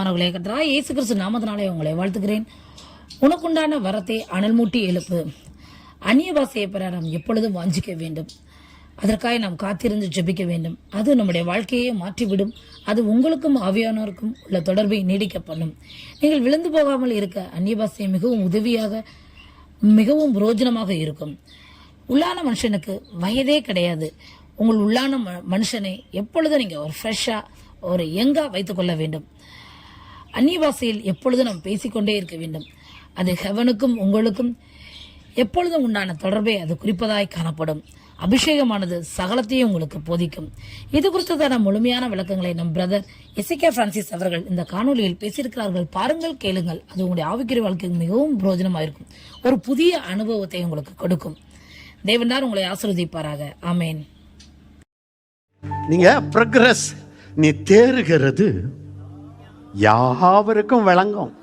பிரியமானவர்களே கர்த்தராய் இயேசு கிறிஸ்து நாமத்தினாலே உங்களை வாழ்த்துகிறேன். உனக்குண்டான வரத்தை அனல் மூட்டி எழுப்பு. அந்நிய பாஷையை பெற நாம் எப்பொழுதும் வாஞ்சிக்க வேண்டும். அதற்காக நாம் காத்திருந்து ஜெபிக்க வேண்டும். அது நம்முடைய வாழ்க்கையை மாற்றிவிடும். அது உங்களுக்கும் ஆவியானோருக்கும் உள்ள தொடர்பை நீடிக்க பண்ணும். நீங்கள் விழுந்து போகாமல் இருக்க அந்நிய பாஷை மிகவும் உதவியாக மிகவும் புரோஜனமாக இருக்கும். உள்ளான மனுஷனுக்கு வயதே கிடையாது. உங்கள் உள்ளான ம- மனுஷனை எப்பொழுதும் நீங்கள் ஒரு ஃப்ரெஷ்ஷாக ஒரு எங்காக வைத்துக்கொள்ள வேண்டும். அந்நிய பாஷையில் எப்பொழுதும் நாம் பேசிக்கொண்டே இருக்க வேண்டும். அது ஹெவனுக்கும் உங்களுக்கும் எப்பொழுதும் உண்டான தொடர்பை அது குறிப்பதாய் காணப்படும். அபிஷேகமானது சகலத்தையும் உங்களுக்கு போதிக்கும். இது குறித்ததான முழுமையான விளக்கங்களை நம் பிரதர் எசிகே பிரான்சிஸ் அவர்கள் இந்த காணொலியில் பேசியிருக்கிறார்கள். பாருங்கள் கேளுங்கள். அது உங்களுடைய ஆவிக்குரிய வாழ்க்கைக்கு மிகவும் பிரோஜனமாயிருக்கும் ஒரு புதிய அனுபவத்தை உங்களுக்கு கொடுக்கும். தேவன்தார் உங்களை ஆசிர்வதிப்பாராக. ஆமேன். நீங்க ப்ரக்ரஸ் நீ தேறுகிறது. யாவருக்கும் விளங்கும்.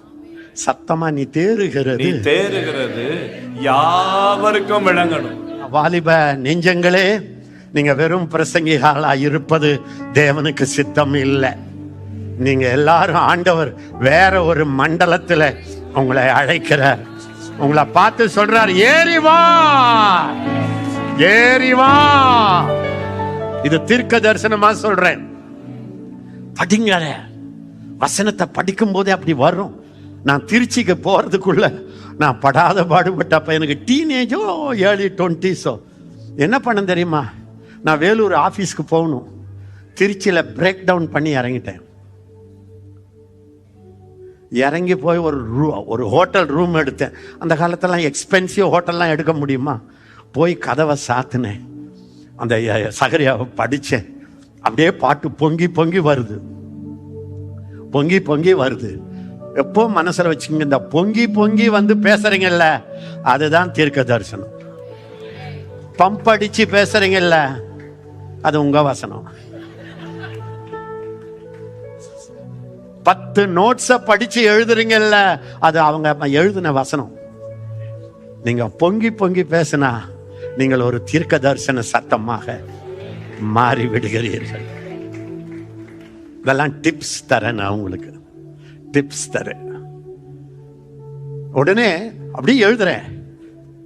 சத்தமா நீ தேறுகிறது. நீ தேறுகிறது. யாவருக்கும் விளங்கணும். வாலிப நெஞ்சங்களே நீங்க வெறும் பிரசங்கிகளா இருப்பது தேவனுக்கு சித்தம் இல்லை. நீங்க எல்லாரும் ஆண்டவர் வேற ஒரு மண்டலத்துல உங்களை அழைக்கிறார் உங்களை பார்த்து சொல்றார் ஏறி வா! ஏறி வா! இது தீர்க்க தரிசனமா சொல்றேன். படிங்க வசனத்தை படிக்கும் போதே அப்படி வரும். நான் திருச்சிக்கு போகிறதுக்குள்ள நான் படாத பாடுபட்டப்ப எனக்கு டீனேஜோ ஏர்லி டுவெண்ட்டிஸோ என்ன பண்ண தெரியுமா? நான் வேலூர் ஆஃபீஸ்க்கு போகணும். திருச்சியில் பிரேக் டவுன் பண்ணி இறங்கிட்டேன். இறங்கி போய் ஒரு ரூ ஒரு ஹோட்டல் ரூம் எடுத்தேன். அந்த காலத்தெல்லாம் எக்ஸ்பென்சிவ் ஹோட்டல்லாம் எடுக்க முடியுமா? போய் கதவை சாத்தினேன். அந்த சகரியாவை படித்தேன் அப்படியே பாட்டு பொங்கி பொங்கி வருது. பொங்கி பொங்கி வருது. எப்போ மனசுல வச்சுக்கோங்க இந்த பொங்கி பொங்கி வந்து பேசுறீங்கல்ல அதுதான் தீர்க்க தரிசனம். பம்ப் அடிச்சு பேசுறீங்கல்ல அது உங்க வசனம். பத்து நோட்ஸ படிச்சு எழுதுறீங்கல்ல அது அவங்க எழுதின வசனம். நீங்க பொங்கி பொங்கி பேசினா நீங்கள் ஒரு தீர்க்க தரிசன சத்தமாக மாறி விடுகிறீர்கள். இதெல்லாம் டிப்ஸ் தரேன் நான் உங்களுக்கு. டிப்ஸ் தரேன். உடனே அப்படியே எழுதுறேன்.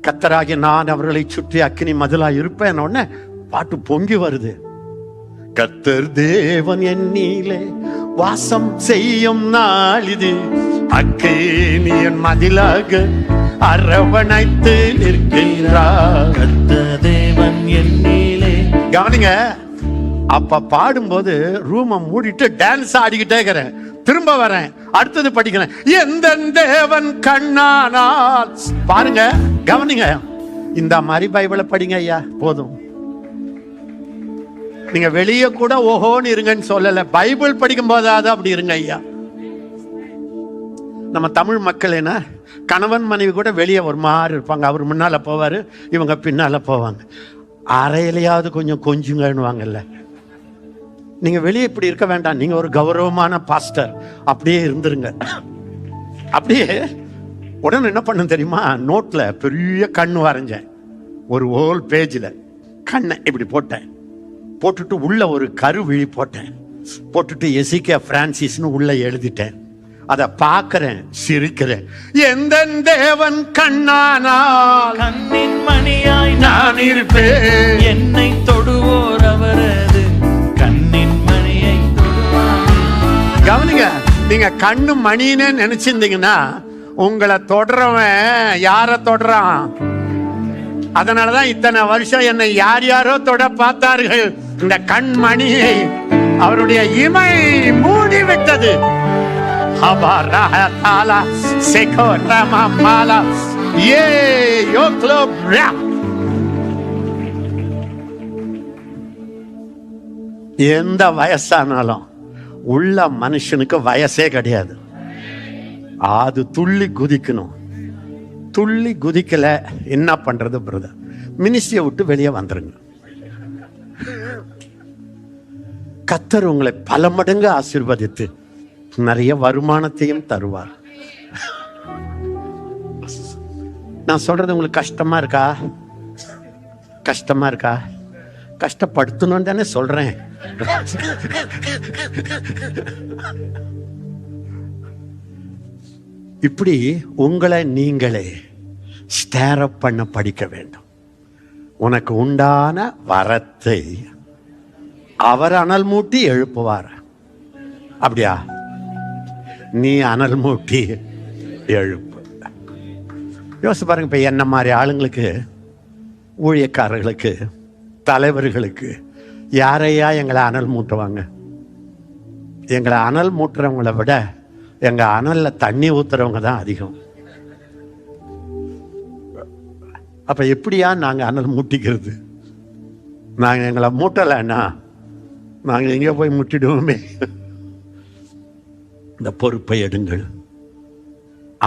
கத்தராகி நான் அவர்களை சுற்றி அக்கினி மதிலா இருப்பேன். உடனே பாட்டு பொங்கி வருது. கத்தர் தேவன் என்னிலே வாசம் செய்யும் நாள் இது. அக்கினியன் மதிலாக அரவணைத்து நிற்கின்றார். கத்த தேவன் என்னிலே கவனிங்க அப்ப பாடும்போது ரூமை மூடிட்டு டான்ஸ் ஆடிக்கிட்டே இருக்கிறேன். திரும்ப வரேன். அடுத்தது படிக்கிறேன். எந்த தேவன் கண்ணானால். பாருங்க கவனிங்க. இந்த மாதிரி பைபிளை படிங்க ஐயா. போதும். நீங்க வெளியே கூட ஓஹோன்னு இருங்கன்னு சொல்லல. பைபிள் படிக்கும் போதாவது அப்படி இருங்க ஐயா. நம்ம தமிழ் மக்கள் என்ன? கணவன் மனைவி கூட வெளியே ஒரு மாதிரி இருப்பாங்க. அவர் முன்னால போவாரு இவங்க பின்னால போவாங்க. அறையிலையாவது கொஞ்சம் கொஞ்சுங்கன்னுவாங்கல்ல. நீங்க வெளியே இப்படி இருக்க வேண்டாம். நீங்க ஒரு கௌரவமான பாஸ்டர் அப்படியே இருந்துருங்க. அப்படியே உடனே என்ன பண்ண தெரியுமா? நோட்ல பெரிய கண் வரைஞ்சேன். ஒரு ஹோல் பேஜில் கண்ணை இப்படி போட்டேன். போட்டுட்டு உள்ள ஒரு கருவிழி போட்டேன். போட்டுட்டு எசிகே பிரான்சிஸ்னு உள்ள எழுதிட்டேன். அதை பார்க்கிறேன் சிரிக்கிறேன். எந்த தேவன் கண்ணானால் கண்ணின் மணியாய் நான் நான் இருப்பேன். என்னை தொடுவோர் அவரது கவனிங்க நீங்க கண்ணு மணின்னு நினைச்சிருந்தீங்கன்னா உங்களை தொடரவன் யார தொடறான்? அதனாலதான் இத்தனை வருஷம் என்னை யார் யாரோ தொட பார்த்தார்கள். இந்த கண் மணியை அவருடைய இமை மூடி விட்டது அபரஹதாலா செகோரமமாலா ஏ எந்த வயசானாலும் உள்ள மனுஷனுக்கு வயசே கிடையாது. அது துள்ளி குதிக்கணும். துள்ளி குதிக்கல என்ன பண்றது பிரதர் மினிஸ்ட்ரியை விட்டு வெளியே வந்துருங்க. கத்தர் உங்களை பல மடங்கு ஆசிர்வதித்து நிறைய வருமானத்தையும் தருவார். நான் சொல்றது உங்களுக்கு கஷ்டமா இருக்கா? கஷ்டமா இருக்கா? கஷ்டப்படுத்தணும் தானே சொல்றேன். இப்படி உங்களை நீங்களே ஸ்டேரப் பண்ண படிக்க வேண்டும். உனக்கு உண்டான வரத்தை அவர் அனல் மூட்டி எழுப்புவார். அப்படியா? நீ அனல் மூட்டி எழுப்பு. யோசிச்சு பாருங்க இப்போ என்ன மாதிரி ஆளுங்களுக்கு ஊழியக்காரர்களுக்கு தலைவர்களுக்கு யாரையா எங்களை அனல் மூட்டுவாங்க? எங்களை அனல் மூட்டுறவங்கள விட எங்கள் அனலில் தண்ணி ஊத்துறவங்க தான் அதிகம். அப்போ எப்படியா நாங்கள் அனல் மூட்டிக்கிறது? நாங்கள் எங்களை மூட்டலைன்னா நாங்கள் எங்கே போய் முட்டிடுவோமே. இந்த பொறுப்பை எடுங்கள்.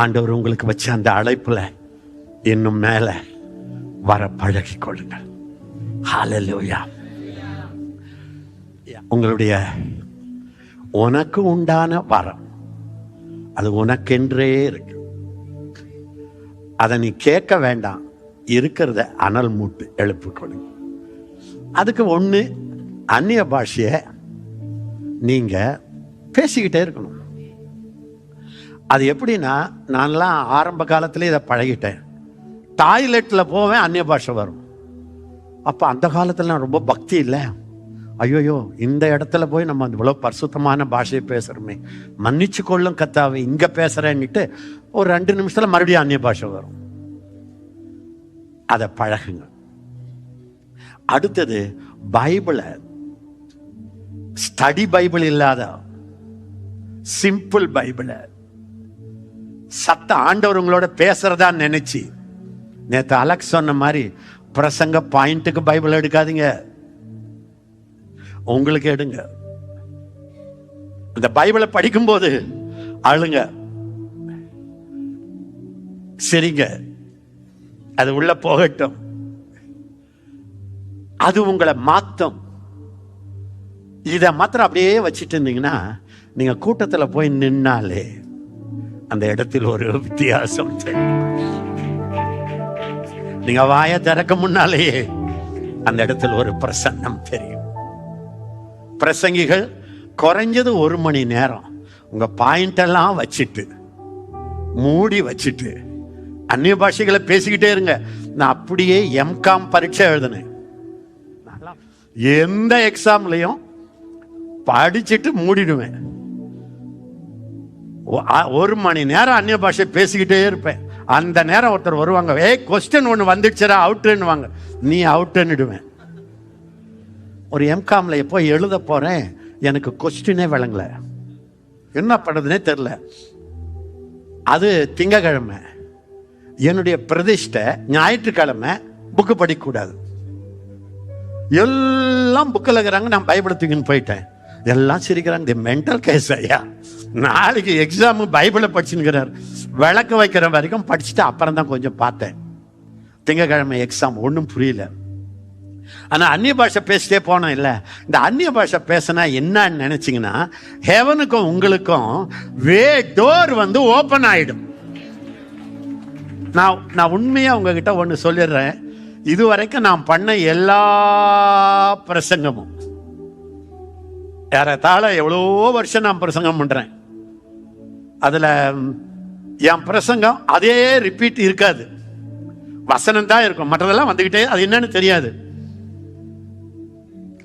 ஆண்டவர் உங்களுக்கு வச்ச அந்த அழைப்புல இன்னும் மேல வர பழகி கொள்ளுங்கள். ஹalleluya உங்களுடைய உனக்கு உண்டான வரம். அது உனக்கென்றே இருக்கு. அதை நீ கேட்க வேண்டாம். இருக்கிறத அனல் மூட்டு எழுப்பிக் அதுக்கு ஒன்று அந்நிய பாஷையை நீங்க பேசிக்கிட்டே இருக்கணும். அது எப்படின்னா நான்லாம் ஆரம்ப காலத்திலே இதை பழகிட்டேன். டாய்லெட்டில் போவேன் அந்நிய பாஷை வரும். அப்போ அந்த காலத்தில் ரொம்ப பக்தி இல்லை. ஐயோயோ இந்த இடத்துல போய் நம்ம இவ்வளோ பரிசுத்தமான பாஷையை பேசுகிறோமே மன்னிச்சு கொள்ளும் கத்தாவை இங்கே பேசுகிறேன்னுட்டு ஒரு ரெண்டு நிமிஷத்தில் மறுபடியும் அந்நிய பாஷை வரும். அதை பழகுங்க. அடுத்தது பைபிளை. ஸ்டடி பைபிள் இல்லாத சிம்பிள் பைபிளை. சத்த ஆண்டவர் உங்களோட பேசுறதா நினைச்சு. நேற்று அலெக்ஸ் சொன்ன மாதிரி பிரசங்க பாயிண்ட்டுக்கு பைபிள் எடுக்காதீங்க. உங்களுக்கு எடுங்க. இந்த பைபிளை படிக்கும்போது அழுங்க. சரிங்க. அது உள்ள போகட்டும். அது உங்களை மாத்தும். இதை மாத்திரம் அப்படியே வச்சிட்டு இருந்தீங்கன்னா நீங்க கூட்டத்தில் போய் நின்னாலே அந்த இடத்தில் ஒரு வித்தியாசம் தெரியும். நீங்க வாய திறக்க முன்னாலேயே அந்த இடத்துல ஒரு பிரசன்னம் தெரியும். பிரசங்கிகள் குறைஞ்சது ஒரு மணி நேரம் உங்க பாயிண்ட் எல்லாம் வச்சுட்டு மூடி வச்சுட்டு அந்நிய பாஷைகளை பேசிக்கிட்டே இருங்க. நான் அப்படியே எம்காம் பரீட்சை எழுதினேன். எந்த எக்ஸாம்லையும் படிச்சுட்டு மூடிடுவேன். ஒரு மணி நேரம் அந்நிய பாஷை பேசிக்கிட்டே இருப்பேன். அந்த நேரம் ஒருத்தர் வருவாங்க ஏய் கொஸ்டின் ஒன்று வந்துடுச்சுரா அவுட்டுன்னுவாங்க நீ அவுட்டுன்னுடுவேன் ஒரு எம்காமில் எப்போ எழுத போகிறேன் எனக்கு கொஸ்டினே விளங்கல. என்ன பண்ணுறதுனே தெரில. அது திங்கக்கிழமை. என்னுடைய பிரதிஷ்டை ஞாயிற்றுக்கிழமை புக்கு படிக்கக்கூடாது. எல்லாம் புக்கில் இருக்கிறாங்க நான் பயப்படுத்திக்கின்னு போயிட்டேன். எல்லாம் சிரிக்கிறாங்க தி மென்டல் கேஸ் ஐயா. நாளைக்கு எக்ஸாம் பைபிளை படிச்சுங்கிறார் விளக்கு வைக்கிற வரைக்கும் படிச்சுட்டு அப்புறம் தான் கொஞ்சம் பார்த்தேன். திங்கக்கிழமை எக்ஸாம் ஒன்றும் புரியல. ஆனால் அந்நிய பாஷை பேசிட்டே போனோம் இல்லை. இந்த அந்நிய பாஷை பேசினா என்னன்னு நினச்சிங்கன்னா ஹெவனுக்கும் உங்களுக்கும் வே டோர் வந்து ஓப்பன் ஆகிடும் நான் நான் உண்மையாக உங்ககிட்ட ஒன்று சொல்லிடுறேன். இது வரைக்கும் நான் பண்ண எல்லா பிரசங்கமும். ஏறத்தாழ எவ்வளோ வருஷம் நான் பிரசங்கம் பண்ணுறேன் அதில் என் பிரசங்கம் அதே ரிப்பீட் இருக்காது. வசனம் தான் இருக்கும். மற்றதெல்லாம் வந்துக்கிட்டே அது என்னன்னு தெரியாது.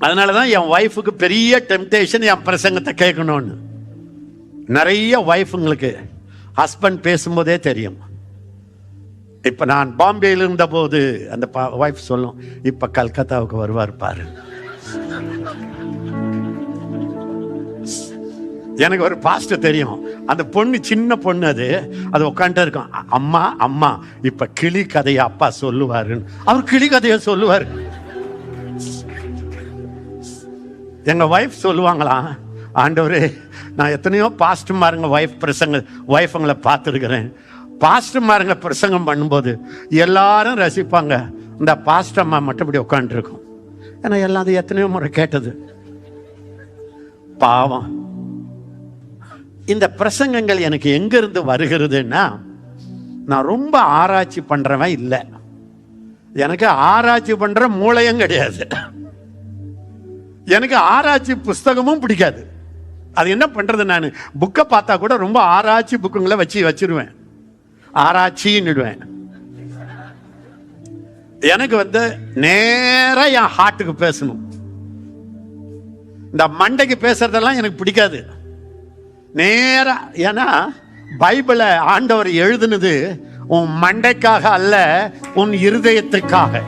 அதனால தான் என் ஒய்ஃபுக்கு பெரிய டெம்டேஷன் என் பிரசங்கத்தை கேட்கணும்னு. நிறைய ஒய்ஃபுங்களுக்கு ஹஸ்பண்ட் பேசும்போதே தெரியும். இப்போ நான் பாம்பேயில் இருந்தபோது அந்த ஒய்ஃப் சொல்லும் இப்போ கல்கத்தாவுக்கு வருவார் பாரு. எனக்கு ஒரு பாஸ்டர் தெரியும். அந்த பொண்ணு சின்ன பொண்ணு அது. அது உட்காந்துட்டு இருக்கும். அம்மா அம்மா இப்ப கிளி கதையை அப்பா சொல்லுவாருன்னு. அவர் கிளி கதையை சொல்லுவார். எங்க ஒய்ஃப் சொல்லுவாங்களாம் ஆண்டவரே நான் எத்தனையோ பாஸ்டர்மாருங்க ஒய்ஃப் பிரசங்க ஒய்ஃபுங்களை பார்த்துருக்கிறேன். பாஸ்டர்மாருங்க பிரசங்கம் பண்ணும்போது எல்லாரும் ரசிப்பாங்க. இந்த பாஸ்டர்மா மட்டும் இப்படி உட்காந்துருக்கும் ஏன்னா எல்லாம் அது எத்தனையோ முறை கேட்டது. பாவம். இந்த பிரசங்கங்கள் எனக்கு எங்கிருந்து வருகிறதுன்னா நான் ரொம்ப ஆராய்ச்சி பண்ணுறவன் இல்லை. எனக்கு ஆராய்ச்சி பண்ணுற மூளையும் கிடையாது. எனக்கு ஆராய்ச்சி புஸ்தகமும் பிடிக்காது. அது என்ன பண்ணுறது நான்? புக்கை பார்த்தா கூட ரொம்ப ஆராய்ச்சி புக்குங்களை வச்சு வச்சிருவேன். ஆராய்ச்சின்னுடுவேன். எனக்கு வந்து நேராக என் ஹார்ட்டுக்கு பேசணும். இந்த மண்டைக்கு பேசுறதெல்லாம் எனக்கு பிடிக்காது. நேராக ஏன்னா பைபிளை ஆண்டவர் எழுதுனது உன் மண்டைக்காக அல்ல உன் இருதயத்துக்காக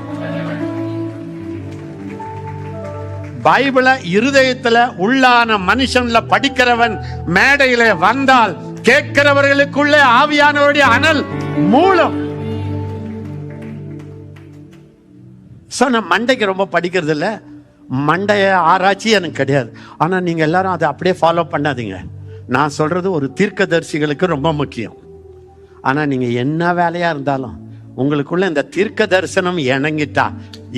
பைபிளை இருதயத்துல உள்ளான மனுஷன்ல படிக்கிறவன் மேடையில வந்தால் கேட்கிறவர்களுக்குள்ளே ஆவியானவருடைய அனல் மூலம் ஸோ நான் மண்டைக்கு ரொம்ப படிக்கிறது இல்லை மண்டைய ஆராய்ச்சி எனக்கு கிடையாது. ஆனால் நீங்கள் எல்லாரும் அதை அப்படியே ஃபாலோ பண்ணாதீங்க. நான் சொல்றது ஒரு தீர்க்கதரிசிகளுக்கு ரொம்ப முக்கியம். ஆனால் நீங்கள் என்ன வேலையாக இருந்தாலும் உங்களுக்குள்ள இந்த தீர்க்க தரிசனம் இணங்கிட்டா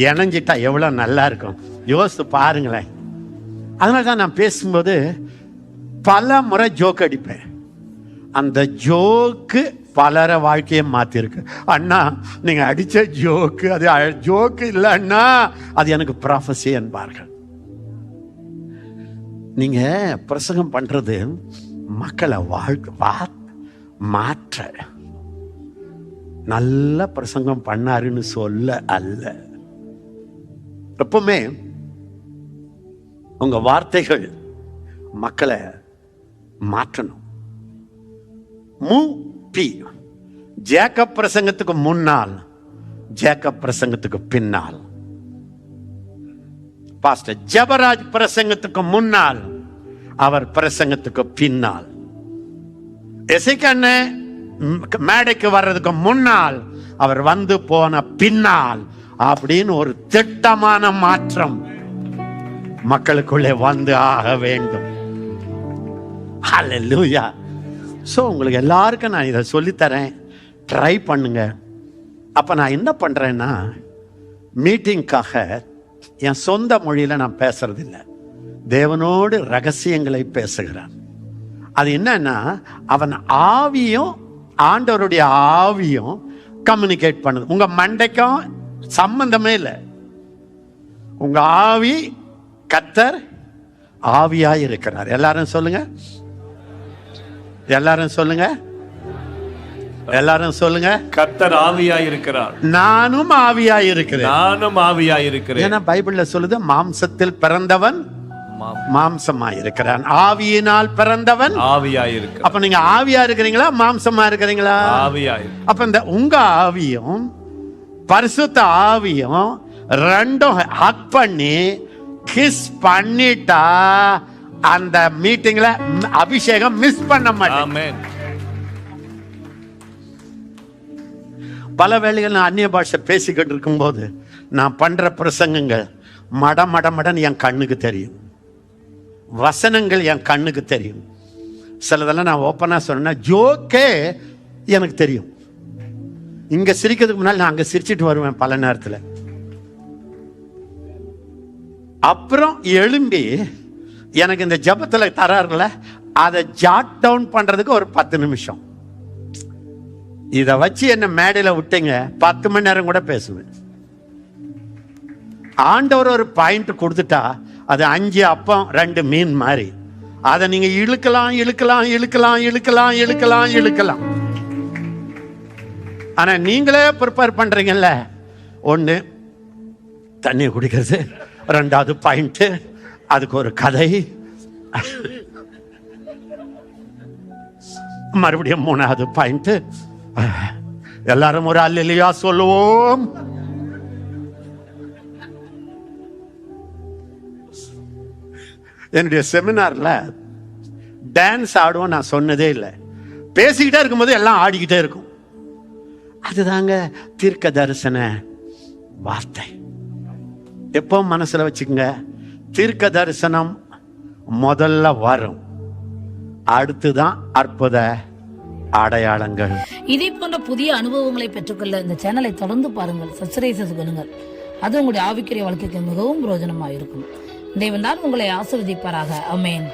இணைஞ்சிட்டா எவ்வளோ நல்லா இருக்கும். யோசித்து பாருங்களேன். அதனால தான் நான் பேசும்போது பல முறை ஜோக் அடிப்பேன். அந்த ஜோக்கு பலர வாழ்க்கையை மாத்திருக்கு. அண்ணா நீங்க அடிச்ச ஜோக்கு அது ஜோக்கு இல்லை அண்ணா அது எனக்கு ப்ராஃபஸி என்பார்கள். நீங்க பிரசங்கம் பண்றது மக்களை வாழ்க்கை மாற்ற. நல்ல பிரசங்கம் பண்ணாருன்னு சொல்ல அல்ல. எப்பவுமே உங்க வார்த்தைகள் மக்களை மாற்றணும். மு. பி. ஜேக்கப் பிரசங்கத்துக்கு முன்னால் ஜேக்கப் பிரசங்கத்துக்கு பின்னால். பாஸ்டர் ஜபராஜ் பிரசங்கத்துக்கு முன்னால் அவர் பிரசங்கத்துக்கு பின்னால். எசைக்கண்ணு மேடைக்கு வர்றதுக்கு முன்னால் அவர் வந்து போன பின்னால் அப்படின்னு ஒரு திட்டமான மாற்றம் மக்களுக்குள்ளே வந்து ஆக வேண்டும். ஹalleluya. ஸோ உங்களுக்கு எல்லாருக்கும் நான் இதை சொல்லித்தரேன். ட்ரை பண்ணுங்க. அப்போ நான் என்ன பண்ணுறேன்னா மீட்டிங்க்காக என் சொந்த மொழியில் நான் பேசுறதில்ல. தேவனோடு ரகசியங்களை பேசுகிறான். அது என்னன்னா அவன் ஆவியும் ஆண்டவருடைய ஆவியும் கம்யூனிகேட் பண்ணுது. உங்க மண்டைக்கும் சம்பந்தமே இல்லை. உங்க ஆவி கத்தர் ஆவியாய் இருக்கிறார். எல்லாரும் சொல்லுங்க. எல்லாரும் சொல்லுங்க. எல்லாரும் சொல்லுங்க. கர்த்தர் ஆவியாய் இருக்கிறார் நானும் ஆவியாய் இருக்கிறேன் நானும் ஆவியாய் இருக்கிறேன் ஏன்னா பைபிள்ல சொல்லுது மாம்சத்தில் பிறந்தவன் மாம்- மாம்சமாய் இருக்கிறான் ஆவியினால் பிறந்தவன் ஆவியாய் இருக்கிறார் அப்ப நீங்க ஆவியா இருக்கிறீங்களா மாம்சமா இருக்கிறீங்களா ஆவியாய் அப்ப இந்த உங்க ஆவியும் பரிசுத்த ஆவியும் ரெண்டும் ஹக் பண்ணி கிஸ் பண்ணிட்டா அந்த மீட்டிங்ல அபிஷேகம் மிஸ் பண்ண மாட்டேன். பல வேளைகள் நான் அந்நிய பாஷை பேசிக்கிட்டு இருக்கும்போது நான் பண்ணுற பிரசங்கங்கள் மட மட மடன்னு என் கண்ணுக்கு தெரியும். வசனங்கள் என் கண்ணுக்கு தெரியும். சிலதெல்லாம் நான் ஓப்பனாக சொன்னேன்னா ஜோக்கே எனக்கு தெரியும். இங்கே சிரிக்கிறதுக்கு முன்னால் நான் அங்கே சிரிச்சிட்டு வருவேன் பல நேரத்தில். அப்புறம் எழும்பி எனக்கு இந்த ஜபத்தில் தராருல அதை ஜாட் டவுன் பண்ணுறதுக்கு ஒரு பத்து நிமிஷம். இதை வச்சு என்ன மேடையில் விட்டீங்க. பத்து மணி நேரம் கூட பேசுவேன். ஆண்டவர் ஒரு பாயிண்ட் கொடுத்துட்டா அது அஞ்சு அப்பம் ரெண்டு மீன் மாதிரி. அதை நீங்க இழுக்கலாம் இழுக்கலாம் இழுக்கலாம் இழுக்கலாம் இழுக்கலாம் இழுக்கலாம். ஆனா நீங்களே ப்ரிப்பேர் பண்றீங்கல்ல. ஒன்று தண்ணி குடிக்கிறது. ரெண்டாவது பாயிண்ட் அதுக்கு ஒரு கதை. மறுபடியும் மூணாவது பாயிண்ட்டு எல்லாரும் ஒரு அல்லையா சொல்லுவோம். என்னுடைய செமினார்ல டான்ஸ் ஆடுவோம் நான் சொன்னதே இல்லை. பேசிக்கிட்டே இருக்கும்போது எல்லாம் ஆடிக்கிட்டே இருக்கும். அதுதாங்க தீர்க்க தரிசன வார்த்தை. எப்போ மனசுல வச்சுக்கோங்க? தீர்க்க தரிசனம் முதல்ல வரும். அடுத்துதான் அற்புத அடையாளங்கள். இதே போன்ற புதிய அனுபவங்களை பெற்றுக்கொள்ள இந்த சேனலை தொடர்ந்து பாருங்கள். சப்ஸ்கிரைசஸ் பண்ணுங்கள் அது உங்களுடைய ஆவிக்குரிய வாழ்க்கைக்கு மிகவும் பிரோஜனமாக இருக்கும் தேவன் தான் உங்களை ஆசிர்வதிப்பாராக. அமேன்